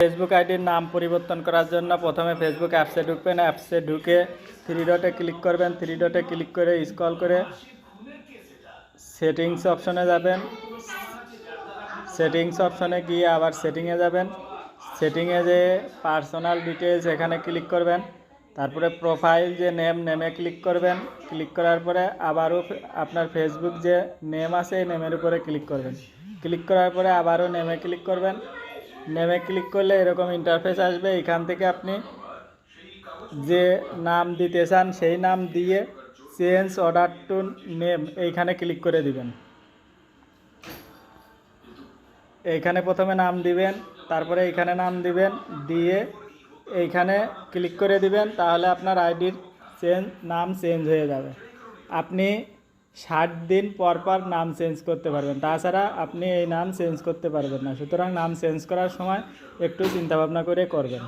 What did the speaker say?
Facebook আইডির নাম পরিবর্তন করার জন্য প্রথমে ফেসবুক অ্যাপসে ঢুকবেন। অ্যাপসে ঢুকে থ্রি ডটে ক্লিক করবেন। থ্রি ডটে ক্লিক করে স্ক্রল করে সেটিংস অপশনে যাবেন। সেটিংস অপশনে গিয়ে আবার সেটিংয়ে যাবেন। সেটিংয়ে যে পার্সোনাল ডিটেলস এখানে ক্লিক করবেন। তারপরে প্রোফাইল যে নেম নেমে ক্লিক করবেন। ক্লিক করার পরে আবারও আপনার ফেসবুক যে নেম আছে, এই নেমের উপরে ক্লিক করবেন। ক্লিক করার পরে আবারও নেমে ক্লিক করবেন। নেমে ক্লিক করলে এরকম ইন্টারফেস আসবে। এখান থেকে আপনি যে নাম দিতে চান, সেই নাম দিয়ে চেঞ্জ অর্ডার টু নেম এইখানে ক্লিক করে দিবেন। এইখানে প্রথমে নাম দিবেন, তারপরে এইখানে নাম দিবেন, দিয়ে এইখানে ক্লিক করে দিবেন, তাহলে আপনার আইডির চেঞ্জ নাম চেঞ্জ হয়ে যাবে। আপনি ষাট দিন পর পর নাম চেঞ্জ করতে পারবেন। তাছাড়া আপনি এই নাম চেঞ্জ করতে পারবেন না। সুতরাং নাম চেঞ্জ করার সময় একটু চিন্তাভাবনা করে করবেন।